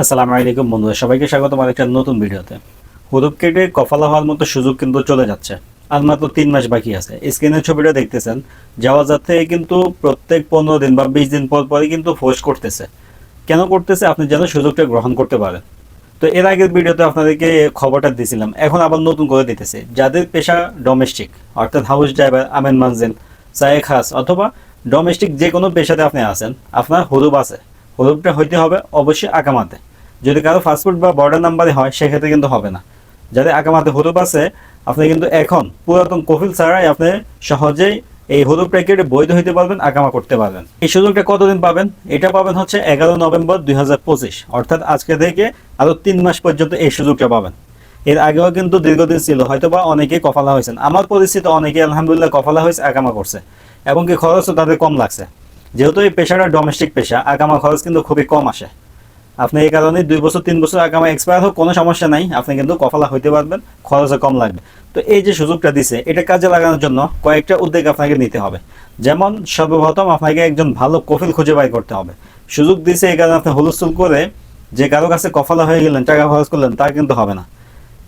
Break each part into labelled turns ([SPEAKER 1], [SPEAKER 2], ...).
[SPEAKER 1] আসসালামু আলাইকুম বন্ধুরা, সবাইকে স্বাগত আমার একটা নতুন ভিডিওতে। হুরুপ কেটে কফালা হওয়ার মতো সুযোগ কিন্তু চলে যাচ্ছে। আর মাত্র তিন মাস বাকি আছে। স্ক্রিনের ছবিটা দেখতেছেন, যাওয়া যাতে কিন্তু প্রত্যেক পনেরো দিন বা বিশ দিন পর পরই কিন্তু ফোর্স করতেছে। কেন করতেছে? আপনি যেন সুযোগটা গ্রহণ করতে পারেন। তো এর আগের ভিডিওতে আপনাদেরকে খবরটা দিয়েছিলাম, এখন আবার নতুন করে দিতেছে। যাদের পেশা ডোমেস্টিক অর্থাৎ হাউস ড্রাইভার আমেন মানজেন চায়ে খাস অথবা ডোমেস্টিক যে কোনো পেশাতে আপনি আছেন, আপনার হরুপ আছে। হরুপটা হইতে হবে অবশ্যই আকামাতে যদি কারও ফাস্টফুড বা বর্ডার নাম্বারে হয়, সেক্ষেত্রে কিন্তু হবে না। যাদের আকামাতে হরুপ আছে, আপনি কিন্তু এখন পুরাতন কফিল ছাড়াই আপনি সহজেই এই হলুদ প্যাকেটে বৈধ হইতে পারবেন আকামা করতে পারবেন। এই সুযোগটা কতদিন পাবেন? এটা পাবেন হচ্ছে এগারো নভেম্বর দুই হাজার পঁচিশ। অর্থাৎ আজকে থেকে আরও তিন মাস পর্যন্ত এই সুযোগটা পাবেন। এর আগেও কিন্তু দীর্ঘদিন ছিল হয়তো বা অনেকেই কফালা হয়েছেন। আমার পরিস্থিতি অনেকে আলহামদুলিল্লাহ কফালা হয়েছে আকামা করছে। এবং কি খরচও তাদের কম লাগছে। যেহেতু এই পেশাটা ডোমেস্টিক পেশা আকামা খরচ কিন্তু খুবই কম আসে। আপনি এই কারণে দুই বছর, তিন বছর আগামা এক্সপায়ার হোক, কোনো সমস্যা নাই, আপনি কিন্তু কফালা হইতে পারবেন, খরচও কম লাগবে। তো এই যে সুযোগটা দিছে, এটা কাজে লাগানোর জন্য কয়েকটা উদ্যোগ আপনাকে নিতে হবে। যেমন সর্বপ্রথম আপনাকে একজন ভালো কফিল খুঁজে বাই করতে হবে। সুযোগ দিছে এই কারণে আপনি হুলস্থুল করে যে কারও কাছে কফালা হয়ে গেলেন, টাকা খরচ করলেন, তা কিন্তু হবে না।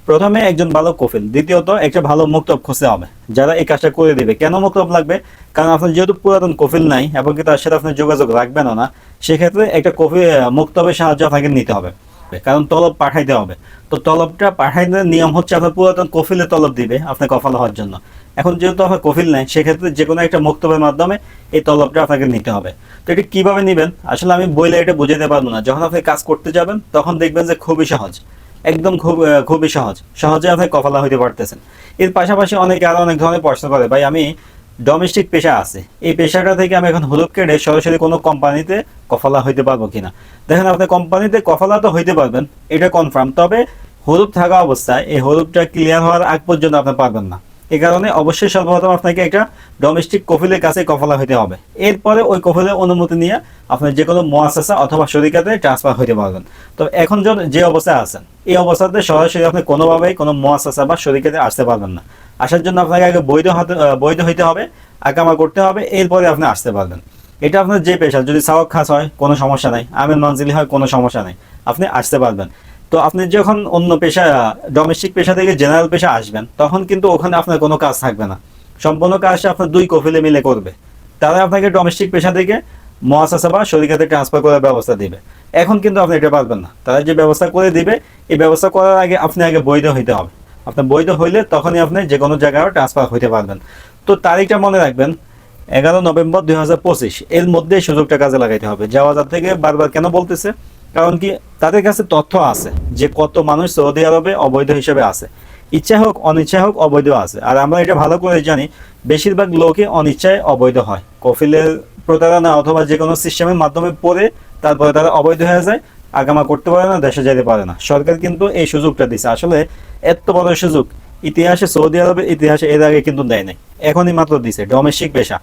[SPEAKER 1] প্রথমে একজন ভালো কফিল, দ্বিতীয়ত একটা ভালো মুক্তব খুঁজতে হবে, যারা এই কাজটা করে দেবে। কেন মুক্তব লাগবে? কারণ আপনার যেহেতু পুরাতন কফিল নাই এবং কি তার সাথে আপনার যোগাযোগ রাখবেন না? সেক্ষেত্রে একটা কফি মুক্তবের সাহায্য আপনাকে নিতে হবে। কারণ তলব পাঠাইতে হবে। তো তলবটা পাঠাইতে নিয়ম হচ্ছে আপনার পুরাতন কফিলে তলব দিবে আপনার কফাল হওয়ার জন্য। এখন যেহেতু আপনার কফিল নাই, সেক্ষেত্রে যে কোনো একটা মুক্তবের মাধ্যমে এই তলবটা আপনাকে নিতে হবে। তো এটা কীভাবে নেবেন? আসলে আমি বইলে এটা বুঝাতে পারব না। যখন আপনি কাজ করতে যাবেন, তখন দেখবেন যে খুবই সহজ। একদম খুব খুবই সহজ। সহজে আপনি কফালা হইতে পারতেছেন। এর পাশাপাশি অনেকে আরও অনেক ধরনের প্রশ্ন করে, ভাই, আমি ডোমেস্টিক পেশা আছে। এই পেশাটা থেকে আমি এখন হলুদ কেটে সরাসরি কোনো কোম্পানিতে কফালা হইতে পারব কিনা? দেখেন, আপনি কোম্পানিতে কফালা তো হইতে পারবেন, এটা কনফার্ম তবে হলুদ থাকা অবস্থায় এই হলুদটা ক্লিয়ার হওয়ার আগ পর্যন্ত আপনি পারবেন না। এই কারণে অবশ্যই সর্বপ্রথম আপনাকে একটা ডোমেস্টিক কফিলের কাছে কফলা হইতে হবে। এরপরে ওই কফিলের অনুমতি নিয়ে আপনি যে কোনো মোয়াসাসা অথবা শরিকাতে ট্রান্সফার হইতে পারবেন। তো এখন যে অবস্থায় আছেন, এই অবস্থাতে সরাসরি আপনি কোনোভাবেই কোনো মোয়াসাসা বা শরিকাতে আসতে পারবেন না। আসার জন্য আপনাকে আগে বৈধ হাতে বৈধ হইতে হবে আকামা করতে হবে, এরপরে আপনি আসতে পারবেন। এটা আপনার যে পেশা, যদি সাওয়াক খাস হয়, কোনো সমস্যা নাই। আমের মঞ্জিলি হয়, কোনো সমস্যা নাই। আপনি আসতে পারবেন। তো আপনি যখন অন্য পেশা ডোমেস্টিক পেশা থেকে জেনারেল পেশা আসবেন, তখন কিন্তু ওখানে আপনার কোনো কাজ থাকবে না। সম্পূর্ণ কাজটা আপনার দুই কফিলে মিলে করবে। তারা আপনাকে ডোমেস্টিক পেশা থেকে মহাসাসা বা ট্রান্সফার করার ব্যবস্থা দিবে। এখন কিন্তু আপনি এটা পারবেন না। তারা যে ব্যবস্থা করে দিবে, এই ব্যবস্থা করার আগে আপনি আগে বৈধ হইতে হবে। আপনার বৈধ হইলে তখনই আপনি যে কোনো জায়গায় ট্রান্সফার হইতে পারবেন। তো তারিখটা মনে রাখবেন, এগারো নভেম্বর দুই হাজার পঁচিশ। এর মধ্যে সুযোগটা কাজে লাগাইতে হবে। যাওয়াজার থেকে বারবার কেন বলতেছে? কারণ কি? তাদের কাছে তথ্য আছে যে কত মানুষ সৌদি আরবে অবৈধ হিসেবে আছে। ইচ্ছা হোক, অনিচ্ছা হোক, অবৈধ আছে। আর আমরা এটা ভালো করে জানি, বেশিরভাগ লোকই অনিচ্ছায় অবৈধ হয়। কফিলের প্রতারণা অথবা যে কোনো সিস্টেমের মাধ্যমে পড়ে তারপরে তারা অবৈধ হয়ে যায়, আগামা করতে পারে না, দেশে যেতে পারে না। সরকার কিন্তু এই সুযোগটা দিছে। আসলে এত বড় সুযোগ, ইতিহাসে সৌদি আরবের ইতিহাসে এর আগে কিন্তু দেয় নাই। এখনই মাত্র দিছে ডোমেস্টিক পেশা।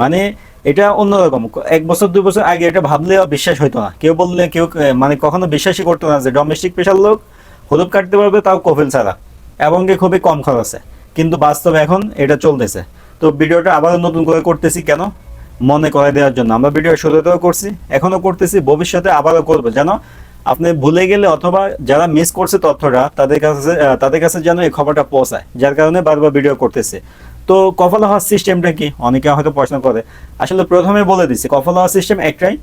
[SPEAKER 1] মানে এটা অন্যরকম। এক বছর, দুই বছর আগে এটা ভাবলে বিশ্বাস হইতো না। কেউ বললে, কেউ মানে কখনো বিশ্বাসই করতো না যে ডোমেস্টিক পেশার লোক হলুদ কাটতে পারবে, তাও কফিল ছাড়া। এবং খুবই কম খরচে। কিন্তু বাস্তবে এখন এটা চলতেছে। তো ভিডিওটা আবার নতুন করে করতেছি কেন? মনে করে দেওয়ার জন্য। আমরা ভিডিও শুরুতেও করছি এখনও করতেছি, ভবিষ্যতে আবারও করব। যেন আপনি ভুলে গেলে অথবা যারা মিস করছে তথ্যটা, তাদের কাছে তাদের কাছে যেন এই খবরটা পৌঁছায়। যার কারণে বারবার ভিডিও করতেছে। তো কফলা হওয়ার সিস্টেমটা কি? অনেকে হয়তো প্রশ্ন করে। আসলে প্রথমে বলে দিচ্ছি, কফলা হওয়ার সিস্টেম একটাই।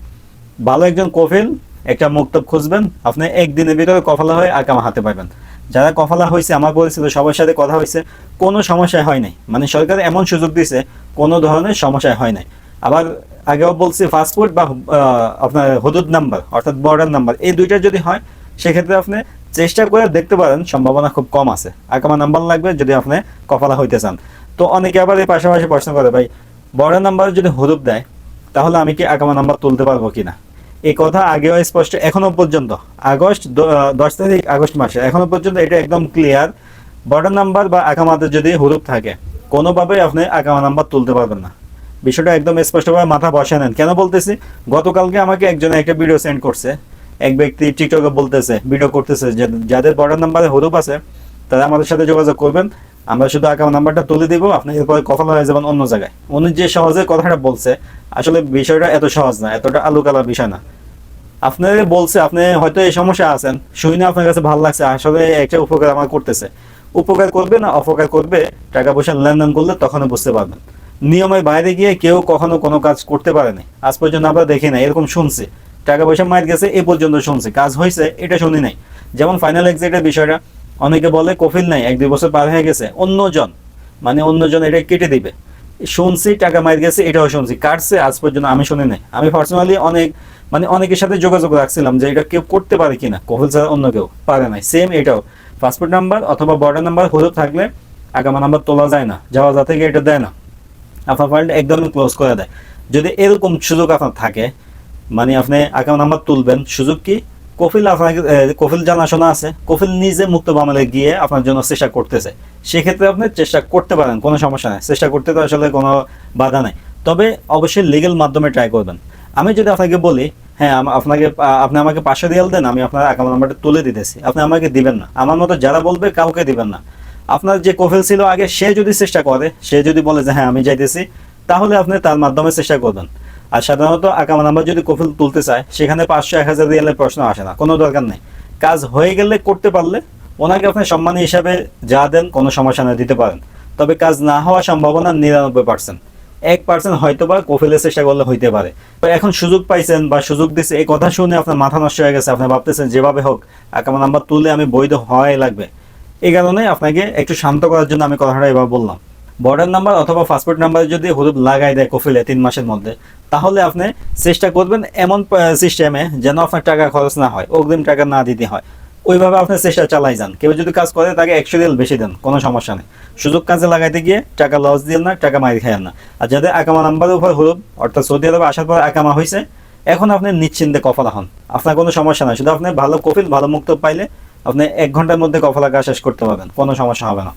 [SPEAKER 1] ভালো একজন কফিল, একটা মুক্তব খুঁজবেন, আপনি একদিনের ভিতরে কফলা হয়ে আকামা হাতে পাবেন। যারা কফলা হয়েছে, আমার পরিচিত সবার সাথে কথা হয়েছে, কোনো সমস্যায় হয় নাই। মানে সরকার এমন সুযোগ দিয়েছে, কোনো ধরনের সমস্যায় হয় নাই। আবার আগেও বলছি ফাস্টফুড বা আপনার হদুদ নাম্বার, অর্থাৎ বর্ডার নাম্বার, এই দুইটা যদি হয়, সেক্ষেত্রে আপনি চেষ্টা করে দেখতে পারেন, সম্ভাবনা খুব কম আছে। আকামা নাম্বার লাগবে যদি আপনি কফলা হইতে চান। তো অনেকে আবার এই পাশাপাশি প্রশ্ন করে, ভাই বর্ডার নাম্বার যদি হদুব দেয়, তাহলে আমি কি আকামা নাম্বার তুলতে পারব কিনা? এই কথা আগেও স্পষ্ট, এখনও পর্যন্ত। আগস্ট দশ তারিখ, আগস্ট মাসে। এখনও পর্যন্ত এটা একদম ক্লিয়ার বর্ডার নাম্বার বা আকামাতে যদি হুরুপ থাকে, কোনোভাবেই আপনি আকামা নাম্বার তুলতে পারবেন না। বিষয়টা একদম স্পষ্টভাবে মাথা বসে নেন। কেন বলতেছি? গতকালকে আমাকে একজন একটা ভিডিও সেন্ড করছে। এক ব্যক্তি টিকটকে বলতেছে ভিডিও করতেছে যাদের বর্ডার নাম্বারে হরুপ আছে, তারা আমাদের সাথে যোগাযোগ করবেন। আমরা শুধু আকাম নাম্বারটা তুলে দিব, আপনি এরপরে কফল হয়ে যাবেন অন্য জায়গায়। উনি যে সহজে কথাটা বলছে, আসলে বিষয়টা এত সহজ না, এতটা আলু কালার বিষয় না। আপনার বলছে, আপনি হয়তো এই সমস্যা আছেন, শুনে আপনার কাছে ভালো লাগছে, আসলে একটা উপকার আমার করতেছে। উপকার করবে না অপকার করবে, টাকা পয়সা লেনদেন করলে তখন বুঝতে পারবেন। নিয়মের বাইরে গিয়ে কেউ কখনো কোনো কাজ করতে পারেনি আজ পর্যন্ত আমরা দেখি না এরকম শুনছি। টাকা পয়সা মার গেছে, এ পর্যন্ত শুনছি। কাজ হয়েছে, এটা শুনি নাই। যেমন ফাইনাল এক্সিটের বিষয়টা অনেকে বলে কফিল নাই, এক দুই বছর পার হয়ে গেছে। অন্যজন মানে অন্যজন এটা কেটে দিবে। শুনছি, টাকা মার গেছে, এটাও শুনছি। কাটছে, আজ পর্যন্ত আমি শুনি নাই। আমি পার্সোনালি অনেক মানে অনেকের সাথে যোগাযোগ রাখছিলাম যে এটা কেউ করতে পারে কিনা। কফিল ছাড়া অন্য কেউ পারে নাই। সেম এটাও। পাসপোর্ট নাম্বার অথবা বর্ডার নাম্বার হলুদ থাকলে আগামা নাম্বার তোলা যায় না। যাওয়া যা থেকে এটা দেয় না। আপনার ফাইলটা একদমই ক্লোজ করে দেয়। যদি এরকম সুযোগ আপনার থাকে মানে আপনি আগামা নাম্বার তুলবেন, সুযোগ কি? কফিল আপনাকে কফিল জানাশোনা আছে। কফিল নিজে মুক্ত বামলে গিয়ে আপনার জন্য চেষ্টা করতেছে। সেক্ষেত্রে আপনি চেষ্টা করতে পারেন, কোনো সমস্যা নেই। চেষ্টা করতে তো আসলে কোনো বাধা নেই। তবে অবশ্যই লিগেল মাধ্যমে ট্রাই করবেন। আমি যদি আপনাকে বলি হ্যাঁ আপনাকে আপনি আমাকে পাঁচশো রিয়াল দেন, আমি আপনার অ্যাকাউন্ট নাম্বারটা তুলে দিতেছি। আপনি আমাকে দিবেন না। আমার মতো যারা বলবে, কাউকে দিবেন না। আপনার যে কফিল ছিল আগে, সে যদি চেষ্টা করে, সে যদি বলে যে হ্যাঁ আমি যাইতেছি, তাহলে আপনি তার মাধ্যমে চেষ্টা করবেন। আর সাধারণত আকামা নাম্বার যদি কফিল তুলতে চায়, সেখানে পাঁচশো, এক হাজার রিয়ালের প্রশ্ন আসে না। কোনো দরকার নেই। কাজ হয়ে গেলে করতে পারলে ওনাকে আপনি সম্মানী হিসাবে যা দেন, কোনো সমস্যা না দিতে পারেন। তবে কাজ না হওয়ার সম্ভাবনা নিরানব্বই পার্সেন্ট। এক পার্সেন্ট হয়তো বা কফিলের চেষ্টা করলে হইতে পারে। এখন সুযোগ পাইছেন বা সুযোগ দিচ্ছে এই কথা শুনে আপনার মাথা নষ্ট হয়ে গেছে। আপনি ভাবতেছেন, যেভাবে হোক, আকামা নাম্বার তুলে আমি বৈধ হওয়াই লাগবে। এই কারণে আপনাকে একটু শান্ত করার জন্য আমি কথাটা এবার বললাম। বর্ডার নাম্বার অথবা পাসপোর্ট নাম্বার যদি হলুদ লাগাই দেয় কফিলে তিন মাসের মধ্যে, তাহলে আপনি চেষ্টা করবেন এমন সিস্টেমে যেন আপনার টাকা খরচ না হয়, অগ্রিম টাকা না দিতে হয়। ওইভাবে আপনি চেষ্টা চালাই যান। কেউ যদি কাজ করে তাকে একশো রিয়াল বেশি দেন, কোনো সমস্যা নেই। সুযোগ কাজে লাগাইতে গিয়ে টাকা লস দিন না, টাকা মারি খাইয়েন না। আর যাদের আকামা নাম্বারের উপর হলুদ অর্থাৎ সৌদি আরবে আসার পর আকামা হয়েছে এখন আপনি নিশ্চিন্তে কফলা হন। আপনার কোনো সমস্যা নাই। শুধু আপনি ভালো কফিল, ভালো মুক্ত পাইলে আপনি এক ঘণ্টার মধ্যে কফলা কাজ শেষ করতে পারবেন, কোনো সমস্যা হবে না।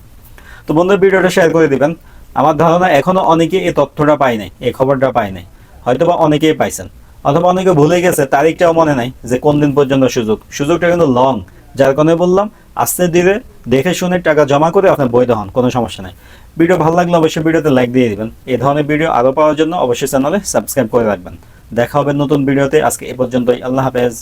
[SPEAKER 1] তো বন্ধু ভিডিওটা শেয়ার করে দিবেন। আমার ধারণা এখনও অনেকে এই তথ্যটা পায় নাই, এই খবরটা পায় নাই। হয়তো বা অনেকেই পাইছেন। অথবা অনেকে ভুলে গেছে, তারিখটাও মনে নাই যে কোন দিন পর্যন্ত সুযোগ। সুযোগটা কিন্তু লং যার কারণে বললাম, আস্তে ধীরে দেখে শুনে টাকা জমা করে আপনার বৈধ হন, কোনো সমস্যা নাই। ভিডিও ভালো লাগলে অবশ্যই ভিডিওতে লাইক দিয়ে দিবেন। এই ধরনের ভিডিও আরও পাওয়ার জন্য অবশ্যই চ্যানেলে সাবস্ক্রাইব করে রাখবেন। দেখা হবে নতুন ভিডিওতে, আজকে এ পর্যন্তই। আল্লাহ হাফেজ।